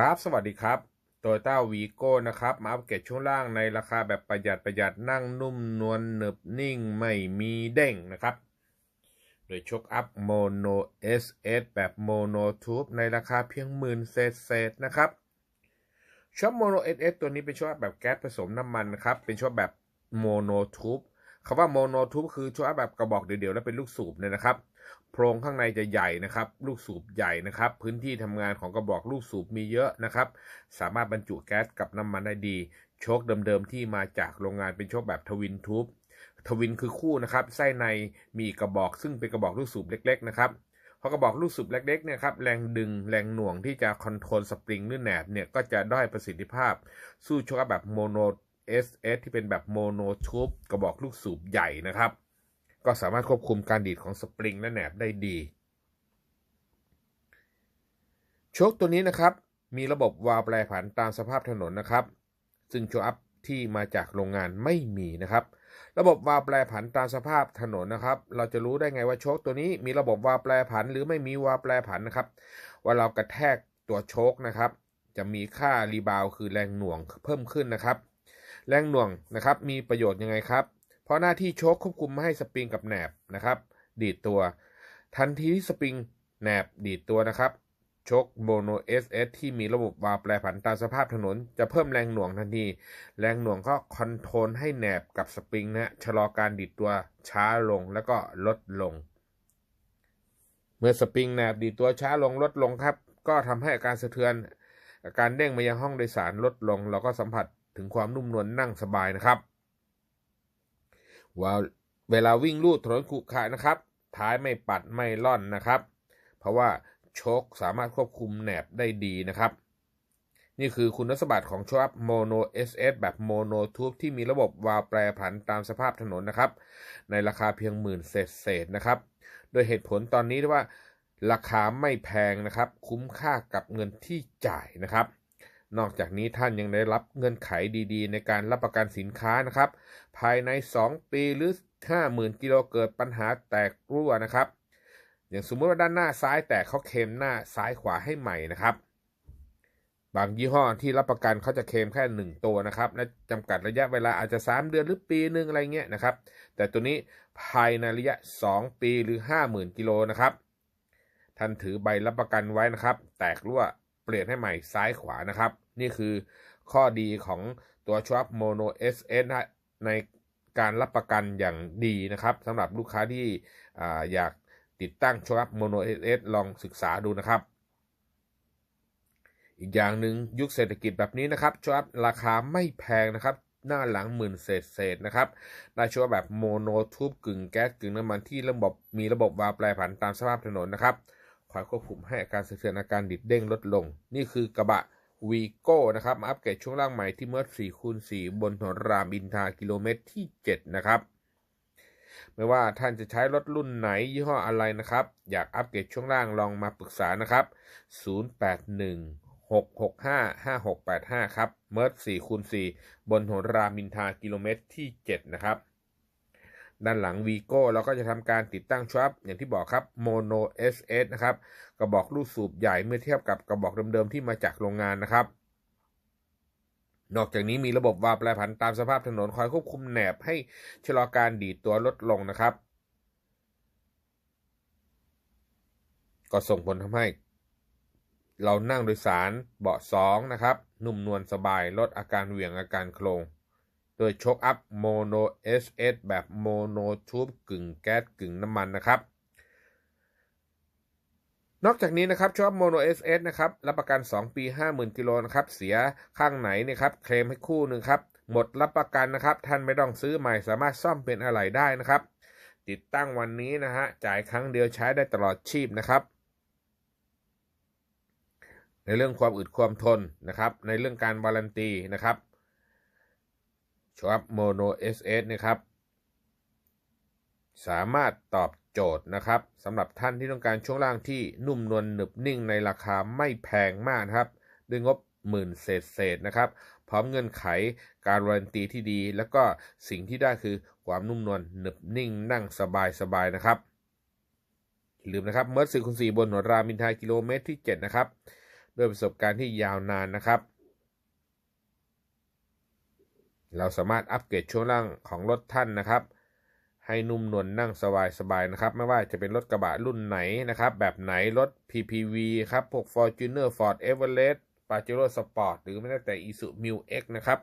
ครับ สวัสดีครับโตโยต้าวีโก้นะครับ มาอัปเกรดช่วงล่างในราคาแบบประหยัดประหยัดนั่งนุ่มนวลหนึบนิ่งไม่มีเด้งนะครับ โดยชกอัพโมโน SS แบบโมโนทูบในราคาเพียงหมื่นเศษเศษนะครับช็อปโมโน SS ตัวนี้เป็นช็อปแบบแก๊สผสมน้ำมันนะครับ เป็นช็อปแบบโมโนทูบคำว่าโมโนทูบคือช็อปแบบกระบอกเดี่ยวๆและเป็นลูกสูบเนี่ยนะครับ โพรงข้างในจะใหญ่นะครับ ลูกสูบใหญ่นะครับ พื้นที่ทำงานของกระบอกลูกสูบมีเยอะนะครับ สามารถบรรจุแก๊สกับน้ำมันได้ดี โชคเดิมๆที่มาจากโรงงานเป็นโชคแบบทวินทูบทวินคือคู่นะครับไส้ในมีกระบอกซึ่งเป็นกระบอกลูกสูบเล็ก ๆ นะครับพอกระบอกลูกสูบเล็กๆเนี่ยครับแรงดึงแรงหน่วงที่จะคอนโทรลสปริงหรือแหนบเนี่ยก็จะด้อยประสิทธิภาพ สู้โชคแบบโมโน SS ที่เป็นแบบโมโนทูบกระบอกลูกสูบใหญ่นะครับ ก็สามารถควบคุมการดีดของสปริงและแหนบได้ดีโชคตัวนี้นะครับ มีระบบวาล์วแปรผันตามสภาพถนนนะครับ ซึ่งโชว์อัพที่มาจากโรงงานไม่มีนะครับ ระบบวาล์วแปรผันตามสภาพถนนนะครับ เราจะรู้ได้ไงว่าโชคตัวนี้มีระบบวาล์วแปรผัน หรือไม่มีวาล์วแปรผันนะครับ ว่าเรากระแทกตัวโชคนะครับ จะมีค่ารีบาวคือแรงหน่วงเพิ่มขึ้นนะครับ แรงหน่วงนะครับ มีประโยชน์ยังไงครับ เพราะหน้าที่โชคควบคุมไม่ให้สปริงกับแหนบนะครับ ดีดตัว ทันทีที่สปริงแหนบดีดตัวนะครับโชคโมโน SS ที่มีระบบวาล์วแปรผันตามสภาพถนน จะเพิ่มแรงหน่วงทันที แรงหน่วงก็คอนโทรลให้แหนบกับสปริงนะชะลอการดีดตัวช้าลงแล้วก็ลดลง เมื่อสปริงแหนบดีดตัวช้าลงลดลงครับ ก็ทำให้อาการสะเทือน อาการเด้งมายังห้องโดยสารลดลง เราก็สัมผัสถึงความนุ่มนวลนั่งสบายนะครับ ว่าเวลาวิ่งลู่ถนนขรุขระนะครับ ท้ายไม่ปัดไม่ล่อนนะครับ เพราะว่าโชคสามารถควบคุมแหนบได้ดีนะครับ นี่คือคุณสมบัติของโชคอัพโมโน SS แบบโมโนทูบที่มีระบบวาล์วแปรผันตามสภาพถนนนะครับ ในราคาเพียงหมื่นเศษเศษนะครับ โดยเหตุผลตอนนี้ที่ว่าราคาไม่แพงนะครับ คุ้มค่ากับเงินที่จ่ายนะครับ นอกจากนี้ท่านยังได้รับเงื่อนไขดีๆ ในการรับประกันสินค้านะครับ ภายใน 2 ปีหรือ 50,000 กิโลเกิดปัญหาแตกรั่วนะครับ อย่างสมมติว่าด้านหน้าซ้ายแตกเขาเคมหน้าซ้ายขวาให้ใหม่นะครับ บางยี่ห้อที่รับประกันเขาจะเคมแค่ 1 ตัวนะครับ และจำกัดระยะเวลาอาจจะ 3 เดือนหรือปีหนึ่งอะไรเงี้ยนะครับ แต่ตัวนี้ภายในระยะ 2 ปีหรือ 50,000 กิโลนะครับ ท่านถือใบรับประกันไว้นะครับ แตกรั่วเปลี่ยนให้ใหม่ซ้ายขวานะครับ นี่คือข้อดีของตัวช w อ b Mono SS นะในการรับประกันอย่างดีนะครับสำหรับลูกค้าที่ออยากติดตั้งช w อ b Mono SS ลองศึกษาดูนะครับ อีกอย่างหนึ่งยุคเศรษฐกิจแบบนี้นะครับช w อ b ราคาไม่แพงนะครับหน้าหลังหมื่นเศษเศษนะครับ ได้ชัวแบบโมโนทูบกึ่งแก๊สกึ่งน้ำมันที่ระบบมีระบบวาล์วแปรผันตามสภาพถนนนะครับคอยควบคุมให้อาการสะเทือนอาการดิดเด้งลดลง นี่คือกระบะ วีโก้นะครับมาอัปเกรดช่วงล่างใหม่ที่เมื่อ4คูณ4บนถนนรามอินทากิโลเมตรที่ 7 นะครับ ไม่ว่าท่านจะใช้รถรุ่นไหนยี่ห้ออะไรนะครับ อยากอัปเกรดช่วงล่างลองมาปรึกษานะครับ 081 665 5685 ครับ เมิร์4คูณ4บนถนนรามอินทากิโลเมตรที่ 7 นะครับ ด้านหลังวีโก้เราก็จะทำการติดตั้งชับอย่างที่บอกครับโมโน SS นะครับกระบอกลูกสูบใหญ่เมื่อเทียบกับกระบอกเดิมๆที่มาจากโรงงานนะครับนอกจากนี้มีระบบวาล์วแปรผันตามสภาพถนนคอยควบคุมแหนบให้ชะลอการดีดตัวลดลงนะครับ ก็ส่งผลทำให้ เรานั่งโดยสารเบาะสองนะครับ นุ่มนวลสบายลดอาการเหวี่ยงอาการโครง โดยโชคอัพโมโน SS แบบโมโนทูบกึ่งแก๊สกึ่งน้ำมันนะครับ นอกจากนี้นะครับชอบโมโน SS นะครับรับประกัน 2 ปี 50,000กิโลนะครับเสียข้างไหนเนี่ยครับเคลมให้คู่หนึ่งครับหมดรับประกันนะครับ ท่านไม่ต้องซื้อใหม่สามารถซ่อมเป็นอะไรได้นะครับ ติดตั้งวันนี้นะฮะจ่ายครั้งเดียวใช้ได้ตลอดชีพนะครับ ในเรื่องความอึดความทนนะครับ ในเรื่องการวารันตีนะครับ ชอบโมโน SS นะครับ สามารถตอบโจทย์นะครับสำหรับท่านที่ต้องการช่วงล่างที่นุ่มนวลหนึบนิ่งในราคาไม่แพงมากนะครับ ด้วยงบหมื่นเศษเศษนะครับ พร้อมเงื่อนไขการวารันตีที่ดี แล้วก็สิ่งที่ได้คือความนุ่มนวลหนึบนิ่งนั่งสบายสบายๆนะครับอย่าลืมนะครับเมิร์ดสี่คูณสี่บนหัวรามินทรากิโลเมตรที่ 7 นะครับ ด้วยประสบการณ์ที่ยาวนานนะครับ เราสามารถอัปเกรดช่วงล่างของรถท่านนะครับ ให้นุ่มนวลนนั่งสบายๆนะครับ ไม่ว่าจะเป็นรถกระบะรุ่นไหนนะครับ แบบไหนรถ PPV ครับพวก Fortuner Ford Everest Pajero Sport หรือแม้แต่ Isuzu Mu X นะครับ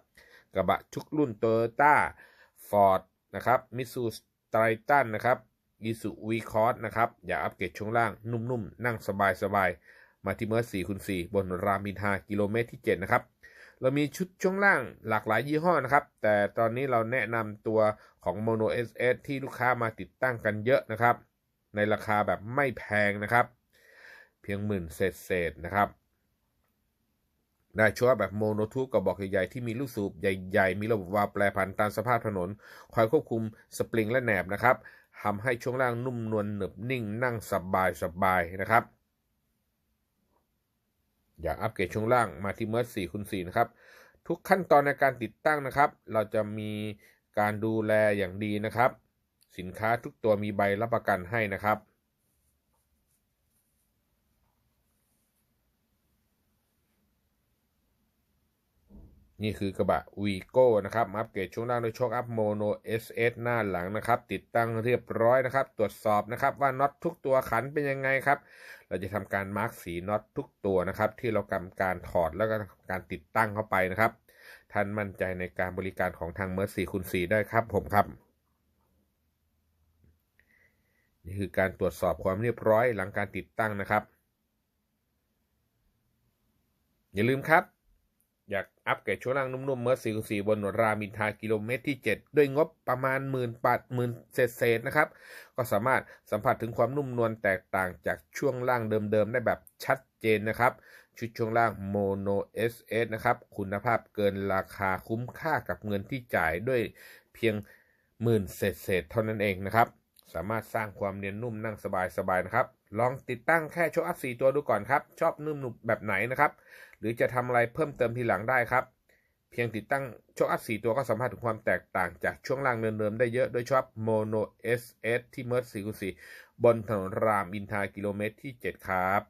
กระบะทุกรุ่น Toyota Ford นะครับ Mitsubishi Triton นะครับ Isuzu V-Cross นะครับ อย่าอัปเกรดช่วงล่างนุ่มๆนั่งสบายๆมาที่เมอร์4คูณ4บนรามอินทากิโลเมตรที่ 7 นะครับ เรามีชุดช่วงล่างหลากหลายยี่ห้อนะครับ แต่ตอนนี้เราแนะนำตัวของ Mono SS ที่ลูกค้ามาติดตั้งกันเยอะนะครับ ในราคาแบบไม่แพงนะครับ เพียงหมื่นเศษๆนะครับได้ชัวร์แบบโมโนทูบกระบอกใหญ่ๆที่มีลูกสูบใหญ่ๆ มีระบบวาล์วแปรผันตามสภาพถนน คอยควบคุมสปริงและแหนบนะครับทำให้ช่วงล่างนุ่มนวลหนึบนิ่งนั่งสบายสบายนะครับ อยากอัปเกรดช่วงล่างมาที่เมอร์ซี่คูณ4นะครับ ทุกขั้นตอนในการติดตั้งนะครับ เราจะมีการดูแลอย่างดีนะครับ สินค้าทุกตัวมีใบรับประกันให้นะครับ นี่คือกระบะวีโก้นะครับอัปเกรดช่วงล่างด้วยโชคอัพโมโน SS หน้าหลังนะครับ ติดตั้งเรียบร้อยนะครับ ตรวจสอบนะครับว่าน็อตทุกตัวขันเป็นยังไงครับ เราจะทำการมาร์กสีน็อตทุกตัวนะครับ ที่เรากำการถอดแล้วก็การติดตั้งเข้าไปนะครับ ท่านมั่นใจในการบริการของทางเมอร์สี่คูณสี่ได้ครับผมครับ นี่คือการตรวจสอบความเรียบร้อยหลังการติดตั้งนะครับ อย่าลืมครับ อยากอัปเกรดช่วงล่างนุ่มๆเมอร์สี่คูณสี่บนรามินทากิโลเมตรที่ 7 ด้วยงบประมาณหมื่นบาทหมื่นเศษๆนะครับ ก็สามารถสัมผัสถึงความนุ่มนวลแตกต่างจากช่วงล่างเดิมๆ ได้แบบชัดเจนนะครับ ชุดช่วงล่าง Mono SS นะครับ คุณภาพเกินราคาคุ้มค่ากับเงินที่จ่ายด้วยเพียงหมื่นเศษๆเท่านั้นเองนะครับ สามารถสร้างความเนียนนุ่มนั่งสบายๆนะครับ ลองติดตั้งแค่โชว์อัพ4ตัวดูก่อนครับ ชอบนุ่มหนุบแบบไหนนะครับ หรือจะทำอะไรเพิ่มเติมทีหลังได้ครับ เพียงติดตั้งโชคอัพ4ตัวก็สัมผัสถึงความแตกต่างจากช่วงล่างเดิมๆได้เยอะโดยเฉพาะ Mono SS ที่เมิร์4 4บนถนนรามอินทากิโลเมตรที่ 7 ครับ